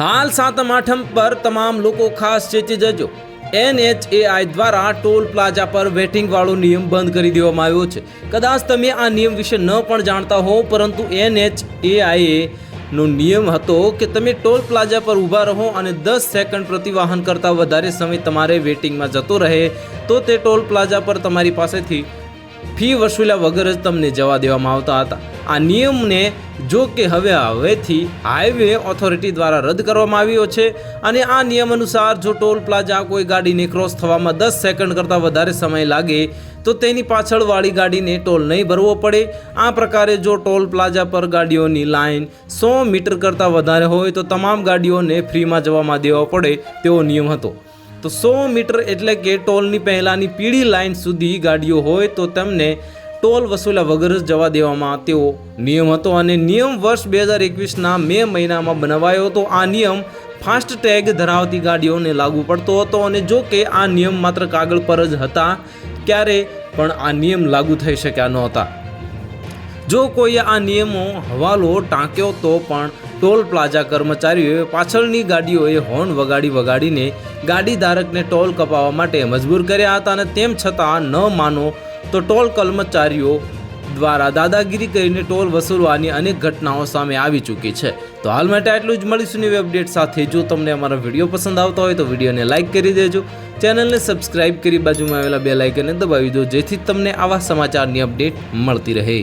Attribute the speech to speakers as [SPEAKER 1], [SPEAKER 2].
[SPEAKER 1] હાલ સાતમ આઠમ પર તમામ લોકો ખાસ ચેતી જજો. એનએચએઆઈ દ્વારા ટોલ પ્લાઝા પર વેટિંગ વાળો નિયમ બંધ કરી દેવામાં આવ્યો છે. કદાચ તમે આ નિયમ વિશે ન પણ જાણતા હો, પરંતુ એનએચએઆઈએ નો નિયમ હતો કે તમે ટોલ પ્લાઝા પર ઊભા રહો અને દસ સેકન્ડ પ્રતિ વાહન કરતાં વધારે સમય તમારે વેટિંગમાં જતો રહે, તો તે ટોલ પ્લાઝા પર તમારી પાસેથી ફી વસૂલ્યા વગર જ તમને જવા દેવામાં આવતા હતા. આ નિયમને જો કે હવે હવેથી હાઈવે ઓથોરિટી દ્વારા રદ કરવામાં આવ્યો છે અને આ નિયમ અનુસાર જો ટોલ પ્લાઝા કોઈ ગાડીને ક્રોસ થવામાં દસ સેકન્ડ કરતાં વધારે સમય લાગે, તો તેની પાછળવાળી ગાડીને ટોલ નહીં ભરવો પડે. આ પ્રકારે જો ટોલ પ્લાઝા પર ગાડીઓની લાઇન સો મીટર કરતાં વધારે હોય, તો તમામ ગાડીઓને ફ્રીમાં જવામાં દેવા પડે તેવો નિયમ હતો. તો સો મીટર એટલે કે ટોલની પહેલાંની પીળી લાઇન સુધી ગાડીઓ હોય, તો તેમને ટોલ વસૂલ્યા વગર જ જવા દેવામાં તેવો નિયમ હતો અને નિયમ વર્ષ બે હજાર એકવીસના મે મહિનામાં બનાવાયો હતો. આ નિયમ ફાસ્ટ ટેગ ધરાવતી ગાડીઓને લાગુ પડતો હતો અને જો કે આ નિયમ માત્ર કાગળ પર જ હતા ક્યારે પણ આ નિયમ લાગુ થઈ શક્યા નહોતા. જો કોઈએ આ નિયમો હવાલો ટાંક્યો તો પણ ટોલ પ્લાઝા કર્મચારીઓએ પાછળની ગાડીઓએ હોર્ન વગાડી વગાડીને ગાડી ધારકને ટોલ કપાવવા માટે મજબૂર કર્યા હતા અને તેમ છતાં ન માનો તો ટોલ કર્મચારીઓ દ્વારા દાદાગીરી કરીને ટોલ વસૂલવાની અનેક ઘટનાઓ સામે આવી ચૂકી છે. તો હાલ માટે આટલું જ. મળીશું નવી અપડેટ સાથે. જો તમને અમારો વીડિયો પસંદ આવતો હોય તો વિડીયોને લાઇક કરી દેજો. ચેનલને સબસ્ક્રાઇબ કરી બાજુમાં આવેલા બે લાઇકને દબાવી દો, જેથી તમને આવા સમાચારની અપડેટ મળતી રહે.